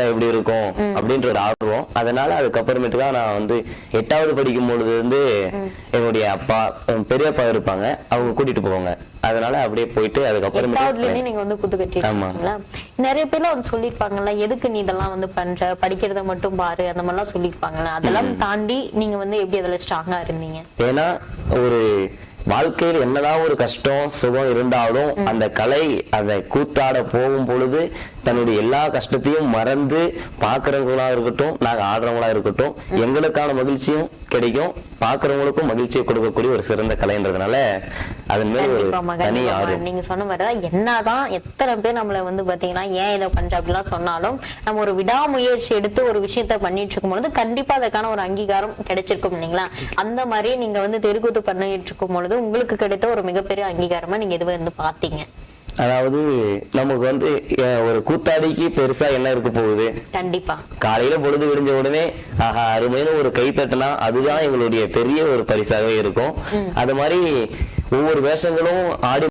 நடிச்சா எப்படி இருக்கும்? அப்படின்ற ஒரு ஆர்வம். அதனால அதுக்கப்புறமேட்டு தான் நான் வந்து எட்டாவது படிக்கும் பொழுது வந்து என்னுடைய அப்பா பெரியப்பா இருப்பாங்க. அவங்க கூட்டிட்டு போவாங்க. அதனால அப்படியே போயிட்டு அதுக்கப்புறமேட்டு எட்டாவதுல நீங்க வந்து குத்து ஆமா. நிறைய பேர்லாம் வந்து சொல்லிருப்பாங்கல்ல எதுக்கு நீ இதெல்லாம் வந்து பண்ற? படிக்கிறத மட்டும் பாரு. அந்த மாதிரிலாம் சொல்லிருப்பாங்கல்ல அதெல்லாம் தாண்டி நீங்க வந்து எப்படி அதுல ஸ்ட்ராங்கா இருந்தீங்க? ஏன்னா ஒரு வாழ்க்கையில் என்னதான் ஒரு கஷ்டம் சுகம் இருந்தாலும் அந்த கலை அந்த கூத்தாட போகும் பொழுது தன்னுடைய எல்லா கஷ்டத்தையும் மறந்து பாக்குறவங்களா இருக்கட்டும் நாங்க ஆடுறவங்களா இருக்கட்டும் எங்களுக்கான மகிழ்ச்சியும் கிடைக்கும். பாக்குறவங்களுக்கும் மகிழ்ச்சியை கொடுக்கக்கூடிய ஒரு சிறந்த கலைன்றதுனால அதன் மேல் ஒரு தனி. ஆர்வம். நீங்க சொன்ன மாதிரிதான் என்னதான் எத்தனை பேர் நம்மள வந்து பாத்தீங்கன்னா ஏன் இதை பண்ற அப்படிலாம் சொன்னாலும் நம்ம ஒரு விடாமுயற்சி எடுத்து ஒரு விஷயத்த பண்ணிட்டு இருக்கும் பொழுது கண்டிப்பா அதுக்கான ஒரு அங்கீகாரம் கிடைச்சிருக்கும் இல்லைங்களா? அந்த மாதிரி நீங்க வந்து தெருக்கூத்து பண்ணிட்டு இருக்கும் பொழுது உங்களுக்கு கிடைத்த ஒரு மிகப்பெரிய அங்கீகாரமா நீங்க இது வந்து பாத்தீங்க அதாவது நமக்கு வந்து ஒரு கூத்தாடிக்கு பெருசா என்ன இருக்க போகுது? கண்டிப்பா. காலையில பொழுது விடிஞ்ச உடனே ஆஹா அருமையான ஒரு கை தட்டினா அதுதான் எங்களுடைய பெரிய ஒரு பரிசாகவே இருக்கும். அது மாதிரி ஒவ்வொரு வேஷங்களும் ஆடி